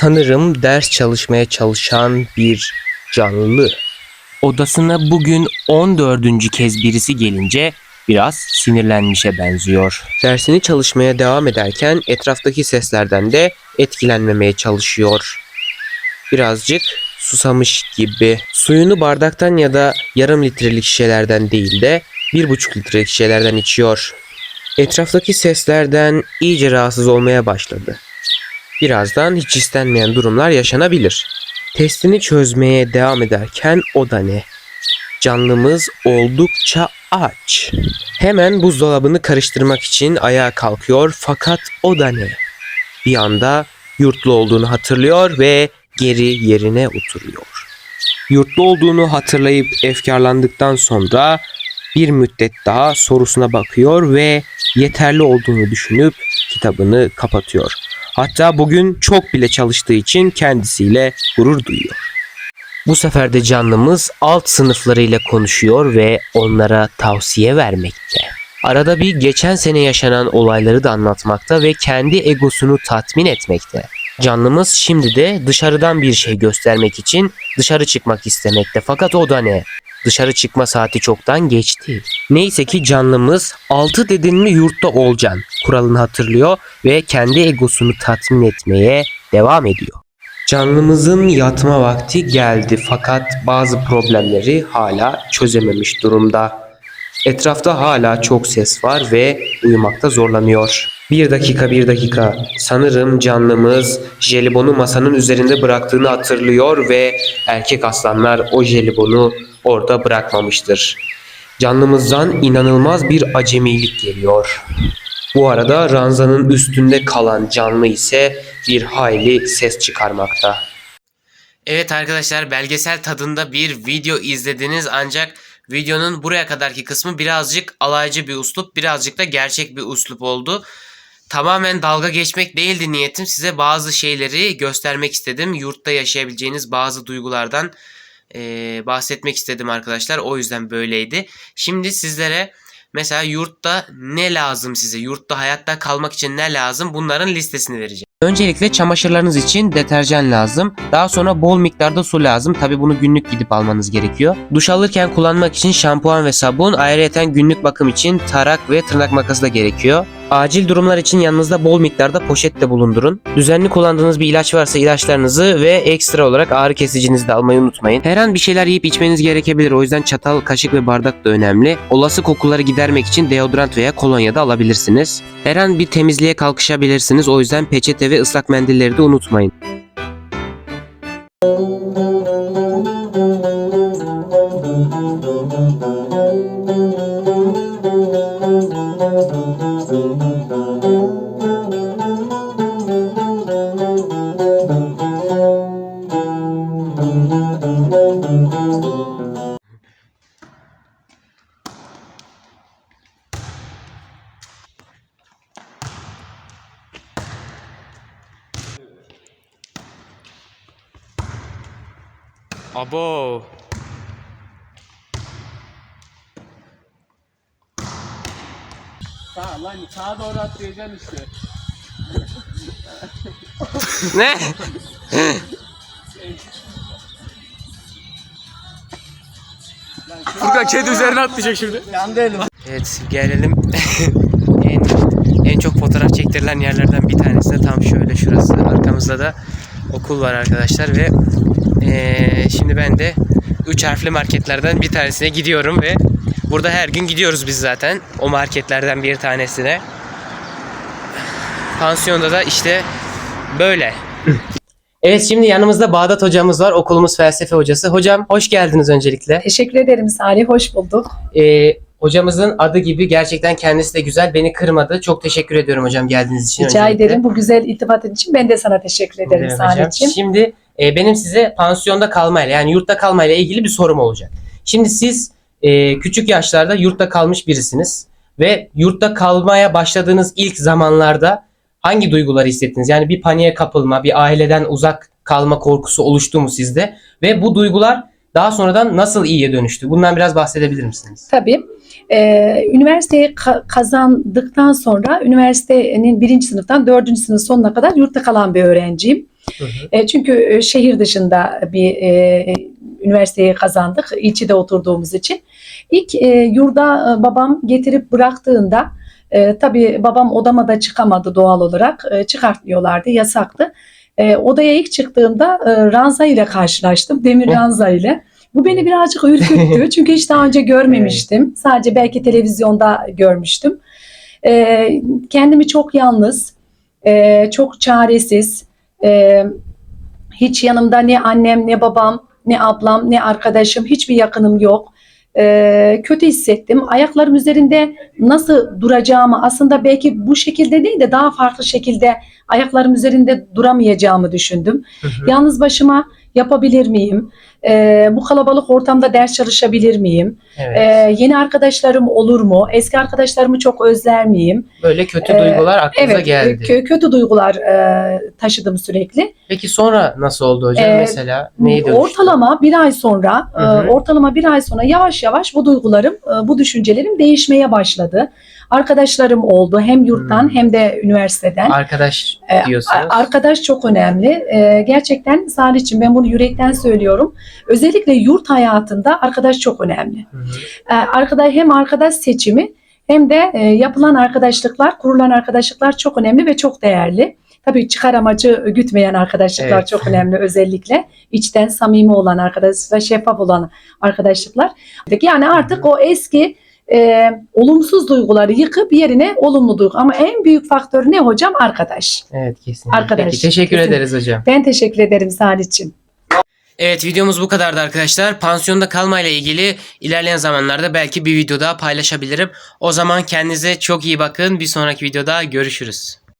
Sanırım ders çalışmaya çalışan bir canlı. Odasına bugün 14. kez birisi gelince biraz sinirlenmişe benziyor. Dersini çalışmaya devam ederken etraftaki seslerden de etkilenmemeye çalışıyor. Birazcık susamış gibi. Suyunu bardaktan ya da yarım litrelik şişelerden değil de bir buçuk litrelik şişelerden içiyor. Etraftaki seslerden iyice rahatsız olmaya başladı. Birazdan hiç istenmeyen durumlar yaşanabilir. Testini çözmeye devam ederken o da ne? Canlımız oldukça aç. Hemen buzdolabını karıştırmak için ayağa kalkıyor fakat o da ne? Bir anda yurtlu olduğunu hatırlıyor ve geri yerine oturuyor. Yurtlu olduğunu hatırlayıp efkarlandıktan sonra bir müddet daha sorusuna bakıyor ve yeterli olduğunu düşünüp kitabını kapatıyor. Hatta bugün çok bile çalıştığı için kendisiyle gurur duyuyor. Bu sefer de canlımız alt sınıflarıyla konuşuyor ve onlara tavsiye vermekte. Arada bir geçen sene yaşanan olayları da anlatmakta ve kendi egosunu tatmin etmekte. Canlımız şimdi de dışarıdan bir şey göstermek için dışarı çıkmak istemekte. Fakat o da ne? Dışarı çıkma saati çoktan geçti. Neyse ki canlımız 6 dedin mi yurtta olacaksın kuralını hatırlıyor ve kendi egosunu tatmin etmeye devam ediyor. Canlımızın yatma vakti geldi fakat bazı problemleri hala çözememiş durumda. Etrafta hala çok ses var ve uyumakta zorlanıyor. Bir dakika bir dakika. Sanırım canlımız jelibonu masanın üzerinde bıraktığını hatırlıyor ve erkek aslanlar o jelibonu orada bırakmamıştır. Canlımızdan inanılmaz bir acemilik geliyor. Bu arada ranzanın üstünde kalan canlı ise bir hayli ses çıkarmakta. Evet arkadaşlar belgesel tadında bir video izlediniz ancak videonun buraya kadarki kısmı birazcık alaycı bir uslup birazcık da gerçek bir uslup oldu. Tamamen dalga geçmek değildi niyetim size bazı şeyleri göstermek istedim. Yurtta yaşayabileceğiniz bazı duygulardan eee, bahsetmek istedim arkadaşlar o yüzden böyleydi. Şimdi sizlere mesela yurtta ne lazım size yurtta hayatta kalmak için ne lazım bunların listesini vereceğim. Öncelikle çamaşırlarınız için deterjan lazım. Daha sonra bol miktarda su lazım. Tabi bunu günlük gidip almanız gerekiyor. Duş alırken kullanmak için şampuan ve sabun. Ayrıca günlük bakım için tarak ve tırnak makası da gerekiyor. Acil durumlar için yanınızda bol miktarda poşet de bulundurun. Düzenli kullandığınız bir ilaç varsa ilaçlarınızı ve ekstra olarak ağrı kesicinizi de almayı unutmayın. Her an bir şeyler yiyip içmeniz gerekebilir. O yüzden çatal, kaşık ve bardak da önemli. Olası kokuları gidermek için deodorant veya kolonya da alabilirsiniz. Her an bir temizliğe kalkışabilirsiniz. O yüzden peçete ve ıslak mendilleri de unutmayın. Abo. Sağ lan sağa doğru atlayacaksın işte. Ne? Furkan kedi üzerine atlayacak şimdi. Yandı elim. Evet gelelim en, en çok fotoğraf çektirilen yerlerden bir tanesi de tam şöyle şurası. Arkamızda da okul var arkadaşlar ve eee, şimdi ben de 3 harfli marketlerden bir tanesine gidiyorum ve burada her gün gidiyoruz biz zaten o marketlerden bir tanesine. Pansiyonda da işte böyle. Evet şimdi yanımızda Bağdat hocamız var. Okulumuz felsefe hocası. Hocam hoş geldiniz öncelikle. Teşekkür ederim Salih, hoş bulduk. Ee, hocamızın adı gibi gerçekten kendisi de güzel. Beni kırmadı. Çok teşekkür ediyorum hocam geldiğiniz için. Rica öncelikle. ederim. Bu güzel iltifatın için ben de sana teşekkür ederim hocam. Salih'ciğim. Şimdi e, benim size pansiyonda kalmayla yani yurtta kalmayla ilgili bir sorum olacak. Şimdi siz e, küçük yaşlarda yurtta kalmış birisiniz ve yurtta kalmaya başladığınız ilk zamanlarda hangi duyguları hissettiniz? Yani bir paniğe kapılma, bir aileden uzak kalma korkusu oluştu mu sizde? Ve bu duygular daha sonradan nasıl iyiye dönüştü? Bundan biraz bahsedebilir misiniz? Tabii. Ee, üniversiteyi ka- kazandıktan sonra üniversitenin birinci sınıftan dördüncü sınıf sonuna kadar yurtta kalan bir öğrenciyim. E, çünkü e, şehir dışında bir e, üniversiteyi kazandık ilçede oturduğumuz için. İlk e, yurda e, babam getirip bıraktığında e, tabii babam odama da çıkamadı doğal olarak. E, çıkartmıyorlardı, yasaktı. E, odaya ilk çıktığımda e, ranza ile karşılaştım. Demir Oh. ranza ile. Bu beni birazcık ürküttü. Çünkü hiç daha önce görmemiştim. Sadece belki televizyonda görmüştüm. E, kendimi çok yalnız, e, çok çaresiz, e, hiç yanımda ne annem, ne babam, ne ablam, ne arkadaşım, hiçbir yakınım yok. E, kötü hissettim. Ayaklarım üzerinde nasıl duracağımı aslında belki bu şekilde değil de daha farklı şekilde ayaklarım üzerinde duramayacağımı düşündüm. Yalnız başıma yapabilir miyim? E, bu kalabalık ortamda ders çalışabilir miyim? Evet. E, yeni arkadaşlarım olur mu? Eski arkadaşlarımı çok özler miyim? Böyle kötü e, duygular aklınıza Evet, geldi. kö- kötü duygular e, taşıdım sürekli. Peki sonra nasıl oldu hocam? Ee, Mesela dönüştü? Ortalama bir ay sonra, Hı hı. e, ortalama bir ay sonra yavaş yavaş bu duygularım, e, bu düşüncelerim değişmeye başladı. Arkadaşlarım oldu hem yurttan Hı. hem de üniversiteden. Arkadaş E, diyorsunuz. Arkadaş çok önemli. E, gerçekten Salih'ciğim ben bunu yürekten söylüyorum. Özellikle yurt hayatında arkadaş çok önemli. Hı hı. E, arkadaş hem arkadaş seçimi hem de e, yapılan arkadaşlıklar, kurulan arkadaşlıklar çok önemli ve çok değerli. Tabii çıkar amacı gütmeyen arkadaşlıklar Evet. çok önemli özellikle. içten samimi olan arkadaşlıklar, şeffaf olan arkadaşlıklar. Yani artık o eski e, olumsuz duyguları yıkıp yerine olumlu duygu. Ama en büyük faktör ne hocam? Arkadaş. Evet kesinlikle. Arkadaş, Peki, teşekkür kesin. ederiz hocam. Ben teşekkür ederim Salih'ciğim. Evet videomuz bu kadardı arkadaşlar. Pansiyonda kalmayla ilgili ilerleyen zamanlarda belki bir video daha paylaşabilirim. O zaman kendinize çok iyi bakın. Bir sonraki videoda görüşürüz.